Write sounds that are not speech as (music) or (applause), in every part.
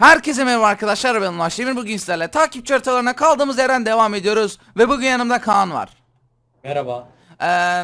Herkese merhaba arkadaşlar ben Ulaş Demir bugün sizlerle takipçi haritalarına kaldığımız yerden devam ediyoruz ve bugün yanımda Kaan var. Merhaba. Ee,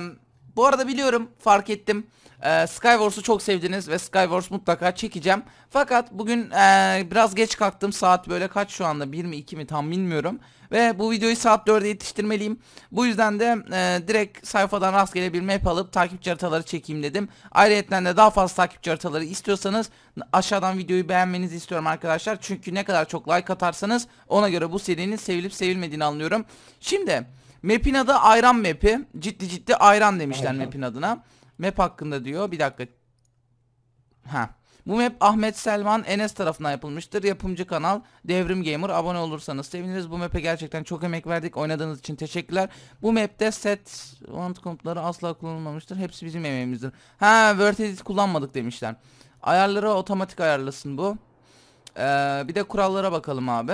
bu arada biliyorum fark ettim ee, Skywars'u çok sevdiniz ve Skywars mutlaka çekeceğim. Fakat bugün ee, biraz geç kalktım saat böyle kaç şu anda 1 mi 2 mi tam bilmiyorum. Ve bu videoyu saat 4'e yetiştirmeliyim. Bu yüzden de e, direkt sayfadan rastgele bir map alıp takipçi haritaları çekeyim dedim. Ayrıca de daha fazla takipçi haritaları istiyorsanız aşağıdan videoyu beğenmenizi istiyorum arkadaşlar. Çünkü ne kadar çok like atarsanız ona göre bu serinin sevilip sevilmediğini anlıyorum. Şimdi map'in adı Ayran map'i. Ciddi ciddi Ayran demişler Ayran. map'in adına. Map hakkında diyor. Bir dakika. Ha. Bu map Ahmet Selman Enes tarafından yapılmıştır. Yapımcı kanal Devrim Gamer. Abone olursanız seviniriz. Bu map'e gerçekten çok emek verdik. Oynadığınız için teşekkürler. Bu map'te set want komutları asla kullanılmamıştır. Hepsi bizim emeğimizdir. Ha Word kullanmadık demişler. Ayarları otomatik ayarlasın bu. Ee, bir de kurallara bakalım abi.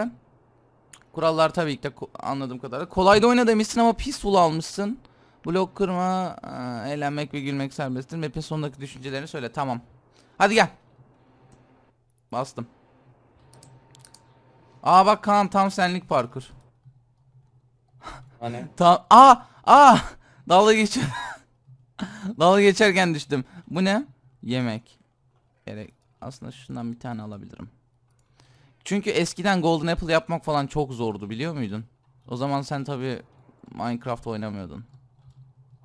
Kurallar tabii ki de anladığım kadarıyla. Kolayda oyna demişsin ama peaceful almışsın. Blok kırma, aa, eğlenmek ve gülmek serbesttir. Map'in sonundaki düşüncelerini söyle. Tamam. Hadi gel. Bastım. Aa bak Kaan tam senlik parkur. Hani (laughs) Tam aa aa dalga geçiyor. (laughs) dalga geçerken düştüm. Bu ne? Yemek. Gerek. Aslında şundan bir tane alabilirim. Çünkü eskiden Golden Apple yapmak falan çok zordu biliyor muydun? O zaman sen tabi Minecraft oynamıyordun.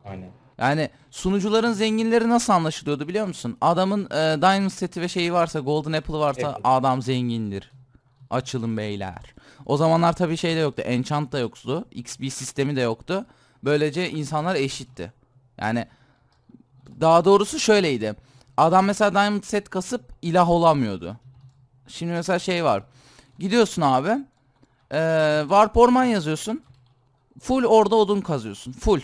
aynen. Yani sunucuların zenginleri nasıl anlaşılıyordu biliyor musun? Adamın e, Diamond seti ve şeyi varsa, Golden Apple'ı varsa Apple. adam zengindir. Açılın beyler. O zamanlar tabii şey de yoktu. Enchant da yoktu. XP sistemi de yoktu. Böylece insanlar eşitti. Yani daha doğrusu şöyleydi. Adam mesela Diamond set kasıp ilah olamıyordu. Şimdi mesela şey var. Gidiyorsun abi. Eee Warp Orman yazıyorsun. Full orada odun kazıyorsun. Full.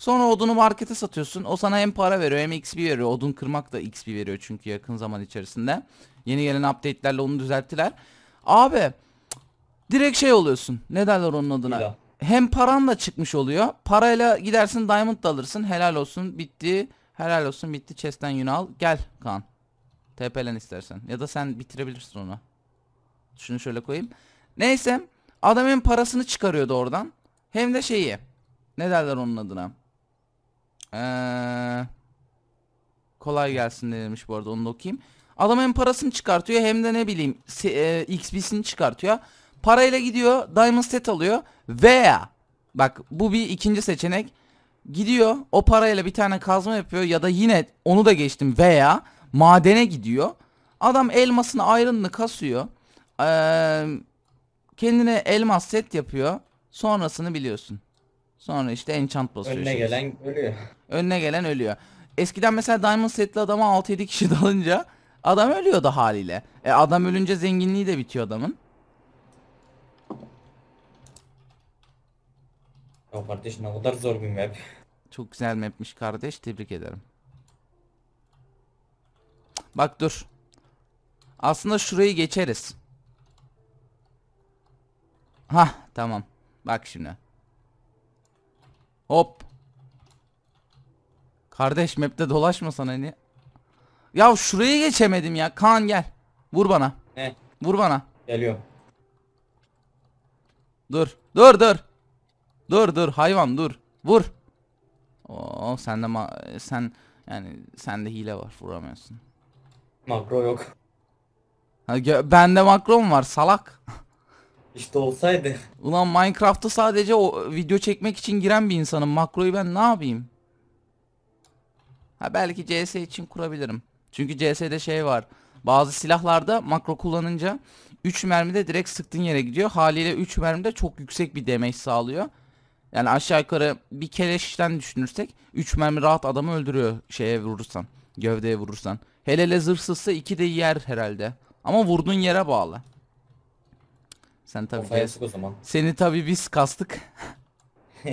Sonra odunu markete satıyorsun. O sana hem para veriyor hem XP veriyor. Odun kırmak da XP veriyor çünkü yakın zaman içerisinde. Yeni gelen update'lerle onu düzelttiler. Abi direkt şey oluyorsun. Ne derler onun adına? İlah. Hem paran da çıkmış oluyor. Parayla gidersin diamond da alırsın. Helal olsun bitti. Helal olsun bitti. Chest'ten yün al. Gel Kaan. TP'len istersen. Ya da sen bitirebilirsin onu. Şunu şöyle koyayım. Neyse. Adam hem parasını çıkarıyordu oradan. Hem de şeyi. Ne derler onun adına? Eee kolay gelsin demiş bu arada onu da okuyayım. Adam hem parasını çıkartıyor hem de ne bileyim e, XP'sini çıkartıyor. Parayla gidiyor Diamond set alıyor veya bak bu bir ikinci seçenek. Gidiyor o parayla bir tane kazma yapıyor ya da yine onu da geçtim veya madene gidiyor. Adam elmasını ayrınını kasıyor. Eee, kendine elmas set yapıyor. Sonrasını biliyorsun. Sonra işte enchant basıyor. Önüne şey. gelen ölüyor. Önüne gelen ölüyor. Eskiden mesela Diamond setli adama 6-7 kişi (laughs) dalınca adam ölüyordu haliyle. E adam ölünce zenginliği de bitiyor adamın. Ya kardeş ne kadar zor bir map. Çok güzel mapmiş kardeş tebrik ederim. Bak dur. Aslında şurayı geçeriz. Hah tamam. Bak şimdi. Hop. Kardeş map'te dolaşmasana hani. Ya şurayı geçemedim ya. Kaan gel. Vur bana. Ne? Vur bana. Geliyor. Dur. Dur dur. Dur dur hayvan dur. Vur. Oo sende ma sen yani sende hile var vuramıyorsun. Makro yok. Ha, bende makrom var salak. İşte olsaydı. Ulan Minecraft'ta sadece o video çekmek için giren bir insanım. Makroyu ben ne yapayım? Ha belki CS için kurabilirim. Çünkü CS'de şey var. Bazı silahlarda makro kullanınca 3 mermide direkt sıktığın yere gidiyor. Haliyle 3 mermide çok yüksek bir damage sağlıyor. Yani aşağı yukarı bir keleşten düşünürsek 3 mermi rahat adamı öldürüyor şeye vurursan. Gövdeye vurursan. Hele hele zırhsızsa 2 de yer herhalde. Ama vurduğun yere bağlı. Sen tabii Kafaya sık o zaman. seni tabi biz kastık. (laughs)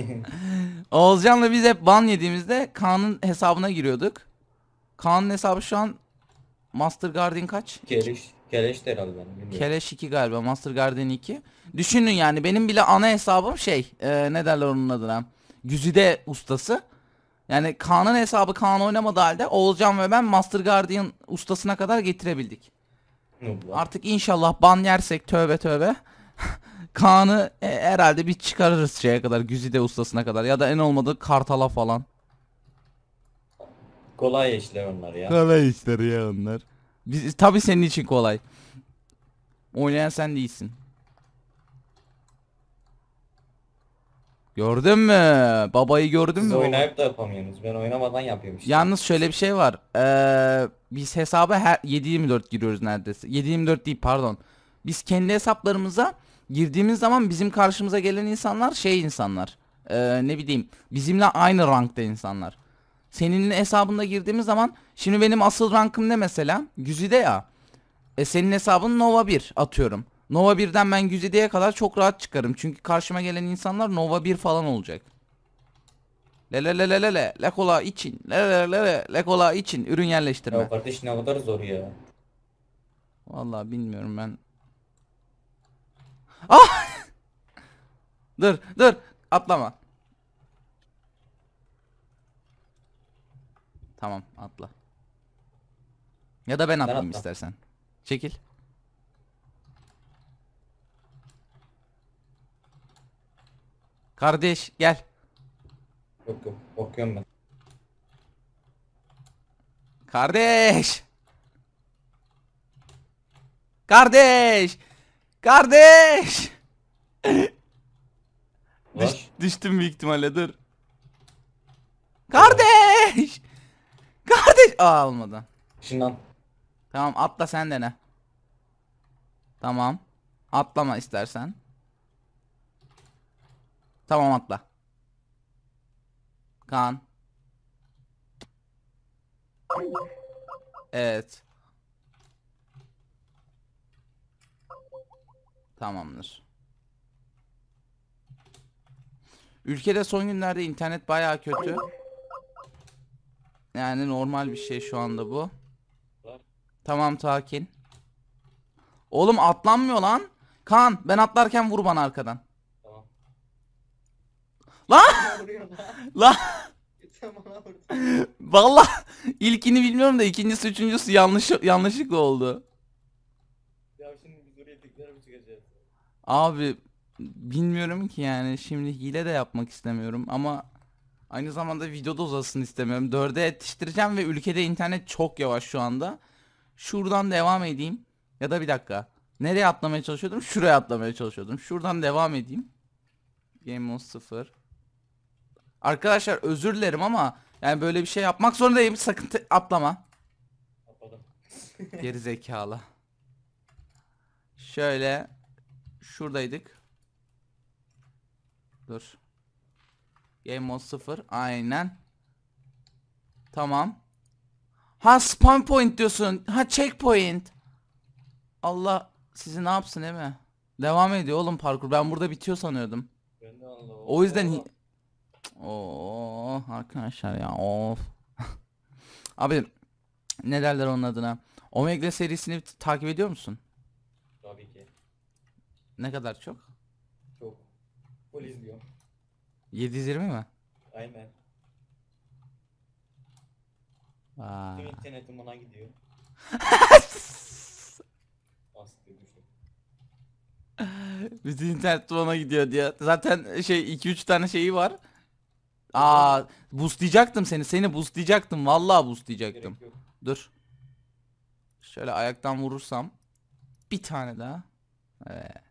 Oğuzcan'la biz hep ban yediğimizde Kaan'ın hesabına giriyorduk. Kaan'ın hesabı şu an Master Guardian kaç? Keleş. Keleş de herhalde benim bilmiyorum. Keleş 2 galiba Master Guardian 2. Düşünün yani benim bile ana hesabım şey e, ne derler onun adına. Güzide ustası. Yani Kaan'ın hesabı Kaan oynamadığı halde Oğuzcan ve ben Master Guardian ustasına kadar getirebildik. Noob'lar. Artık inşallah ban yersek tövbe tövbe. Kaan'ı e, herhalde bir çıkarırız şeye kadar Güzide ustasına kadar ya da en olmadı Kartal'a falan. Kolay işler onlar ya. Kolay işleri ya onlar. Biz, tabii senin için kolay. Oynayan sen değilsin. Gördün mü? Babayı gördün Siz mü? oynayıp da yapamıyorsunuz. Ben oynamadan yapıyorum işte. Yalnız şöyle bir şey var. Ee, biz hesaba her 7/24 giriyoruz neredeyse. 7/24 değil pardon. Biz kendi hesaplarımıza girdiğimiz zaman bizim karşımıza gelen insanlar şey insanlar. Ee, ne bileyim bizimle aynı rankta insanlar. Senin hesabında girdiğimiz zaman şimdi benim asıl rankım ne mesela? Güzide ya. E senin hesabın Nova 1 atıyorum. Nova 1'den ben Güzide'ye kadar çok rahat çıkarım. Çünkü karşıma gelen insanlar Nova 1 falan olacak. Le le le le le le le kola için le le le le le kola için ürün yerleştirme. Ya kardeş ne kadar zor ya. Vallahi bilmiyorum ben. Ah! dur dur atlama. Tamam atla. Ya da ben atlayayım atla. istersen. Çekil. Kardeş gel. Yok yok korkuyorum ben. Kardeş. Kardeş. Kardeş. Düş, düştüm büyük ihtimalle dur. Kardeş. Kardeş. Aa olmadı. Şundan. Tamam atla sen dene. Tamam. Atlama istersen. Tamam atla. Kaan. Evet. Tamamdır. Ülkede son günlerde internet bayağı kötü. Yani normal bir şey şu anda bu. Var. Tamam sakin. Oğlum atlanmıyor lan. Kaan ben atlarken vur bana arkadan. Tamam. Lan lan? (laughs) Vallahi ilkini bilmiyorum da ikincisi üçüncüsü yanlış yanlışlıkla oldu. Ya şimdi biz oraya tekrar mı çıkacağız? Abi bilmiyorum ki yani şimdi hile de yapmak istemiyorum ama aynı zamanda videoda uzasın istemiyorum. 4'e yetiştireceğim ve ülkede internet çok yavaş şu anda. Şuradan devam edeyim. Ya da bir dakika. Nereye atlamaya çalışıyordum? Şuraya atlamaya çalışıyordum. Şuradan devam edeyim. Game mode 0. Arkadaşlar özür dilerim ama yani böyle bir şey yapmak zorundayım. Sakın atlama. Atladım. Geri zekalı. Şöyle şuradaydık. Dur. Game mode 0. Aynen. Tamam. Ha spawn point diyorsun. Ha checkpoint. Allah sizi ne yapsın değil mi? Devam ediyor oğlum parkur. Ben burada bitiyor sanıyordum. Ben de anlamadım. O yüzden Oo arkadaşlar ya of. (laughs) Abi ne derler onun adına? Omega serisini takip ediyor musun? Ne kadar çok? Çok. Full izliyorum. 720 mi? Aynen. Vay. Tüm internetim ona gidiyor. (laughs) Düştüm. Bütün internet ona gidiyor diye. Zaten şey 2-3 tane şeyi var. Aa boostlayacaktım seni. Seni boostlayacaktım. Vallahi boostlayacaktım. Dur. Şöyle ayaktan vurursam bir tane daha. Evet.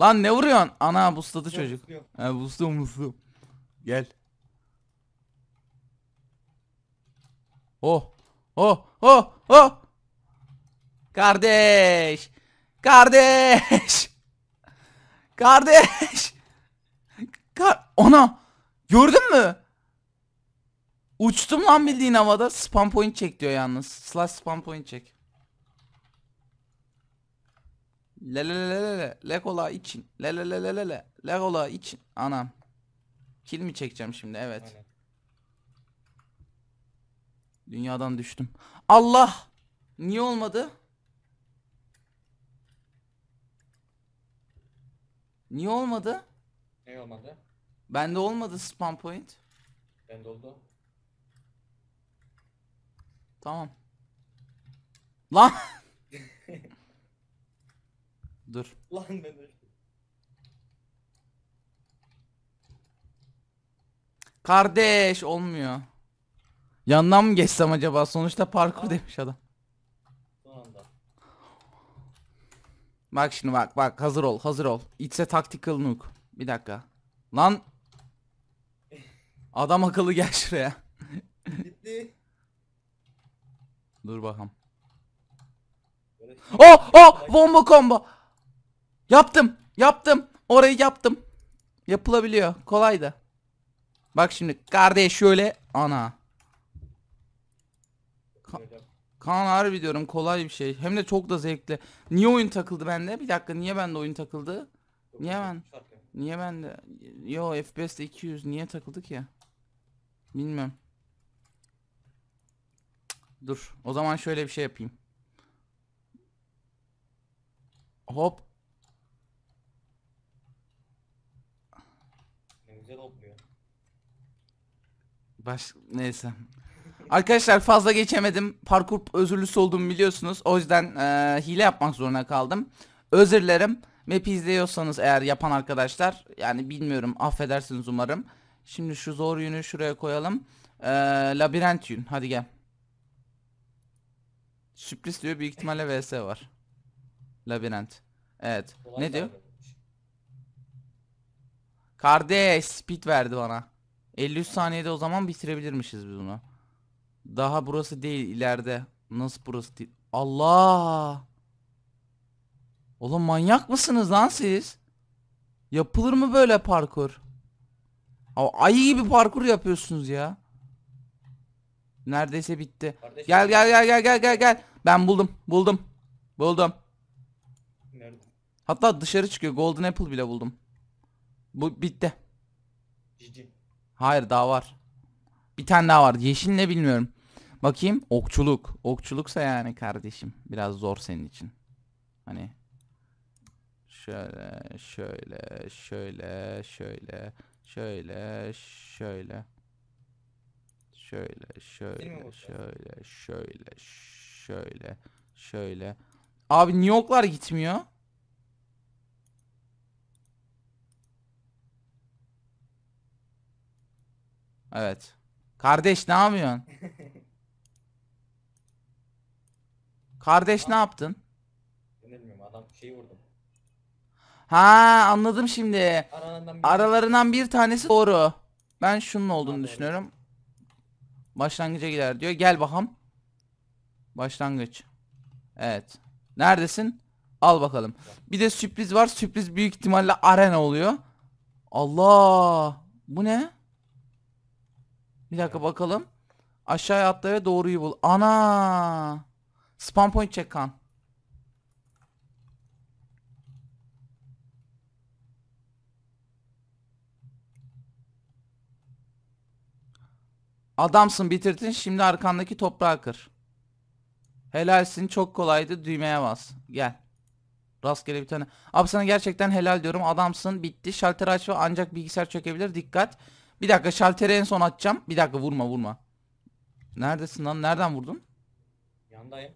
Lan ne vuruyorsun? Ana boostladı çocuk. Yok, Ha boostluyorum boostluyorum. Gel. Oh. Oh. Oh. Oh. Kardeş. Kardeş. (laughs) Kardeş. Kar Ona. Gördün mü? Uçtum lan bildiğin havada. Spam point çek diyor yalnız. Slash spam point çek. Le le le le le le kola için. Le le le le le le le kola için. Anam. Kill mi çekeceğim şimdi? Evet. Aynen. Dünyadan düştüm. Allah! Niye olmadı? Niye olmadı? Ne olmadı? Bende olmadı spam point. Ben doldu. Tamam. Lan! (laughs) Dur. Lan ben. Kardeş olmuyor. Yandan mı geçsem acaba? Sonuçta parkur Aa. demiş adam. Son anda. Bak şimdi bak bak hazır ol hazır ol. It's a tactical nuke. Bir dakika. Lan. Adam akıllı gel şuraya. Bitti. Dur bakalım. Oh oh bomba combo. Yaptım yaptım. Orayı yaptım. Yapılabiliyor. Kolay da. Bak şimdi kardeş şöyle ana. Böyle Kaan harbi diyorum kolay bir şey. Hem de çok da zevkli. Niye oyun takıldı bende? Bir dakika niye bende oyun takıldı? Niye ben? Niye bende? Yo FPS'te 200 niye takıldı ki? Bilmem. Dur. O zaman şöyle bir şey yapayım. Hop. Ne güzel olmuyor. Baş neyse. Arkadaşlar fazla geçemedim. Parkur özürlüsü olduğumu biliyorsunuz. O yüzden eee, hile yapmak zorunda kaldım. Özür dilerim. Map'i izliyorsanız eğer yapan arkadaşlar yani bilmiyorum affedersiniz umarım. Şimdi şu zor yünü şuraya koyalım. Eee labirent yün. Hadi gel. Sürpriz diyor büyük ihtimalle vs var. Labirent. Evet. Kolay ne diyor? Kardeş speed verdi bana. 53 saniyede o zaman bitirebilirmişiz biz bunu. Daha burası değil ileride. Nasıl burası değil? Allah! Oğlum manyak mısınız lan siz? Yapılır mı böyle parkur? Ayı gibi parkur yapıyorsunuz ya. Neredeyse bitti. Gel gel gel gel gel gel gel. Ben buldum. Buldum. Buldum. Nerede? Hatta dışarı çıkıyor. Golden Apple bile buldum. Bu bitti. Cici. Hayır daha var. Bir tane daha var. Yeşil ne bilmiyorum. Bakayım. Okçuluk. Okçuluksa yani kardeşim. Biraz zor senin için. Hani. Şöyle, şöyle, şöyle, şöyle, şöyle, şöyle. Şöyle, şöyle, şöyle, şöyle, şöyle, şöyle. Abi niye oklar gitmiyor? Evet. Kardeş ne yapıyorsun? (laughs) Kardeş ne yaptın? Bilmiyorum adam şeyi vurdum. Ha anladım şimdi. Aralarından bir Aralarından bir tanesi doğru. Ben şunun olduğunu doğru. düşünüyorum. Başlangıca gider diyor. Gel bakalım. Başlangıç. Evet. Neredesin? Al bakalım. Bir de sürpriz var. Sürpriz büyük ihtimalle arena oluyor. Allah! Bu ne? Bir dakika bakalım. Aşağıya atla ve doğruyu bul. Ana! Spam point çek kan. Adamsın bitirdin şimdi arkandaki toprağı kır. Helalsin çok kolaydı düğmeye bas. Gel. Rastgele bir tane. Abi sana gerçekten helal diyorum adamsın bitti. Şalteri aç ve ancak bilgisayar çökebilir dikkat. Bir dakika şalteri en son açacağım. Bir dakika vurma vurma. Neredesin lan nereden vurdun? yandayım.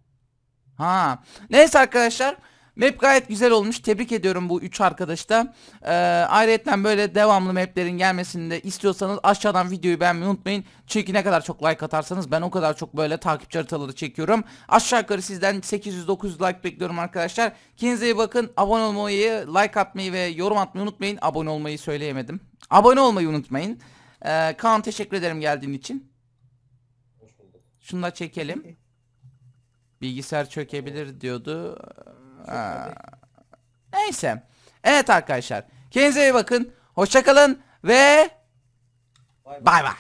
Ha. Neyse arkadaşlar. Map gayet güzel olmuş. Tebrik ediyorum bu üç arkadaşı da. Ee, ayrıca böyle devamlı maplerin gelmesini de istiyorsanız aşağıdan videoyu beğenmeyi unutmayın. Çünkü ne kadar çok like atarsanız ben o kadar çok böyle takipçi haritaları çekiyorum. Aşağı yukarı sizden 800-900 like bekliyorum arkadaşlar. Kendinize iyi bakın. Abone olmayı, like atmayı ve yorum atmayı unutmayın. Abone olmayı söyleyemedim. Abone olmayı unutmayın. Ee, Kaan teşekkür ederim geldiğin için. Şunu da çekelim. (laughs) Bilgisayar çökebilir diyordu. Ha. Neyse. Evet arkadaşlar. Kendinize iyi bakın. Hoşçakalın ve Bay bay. bay bay.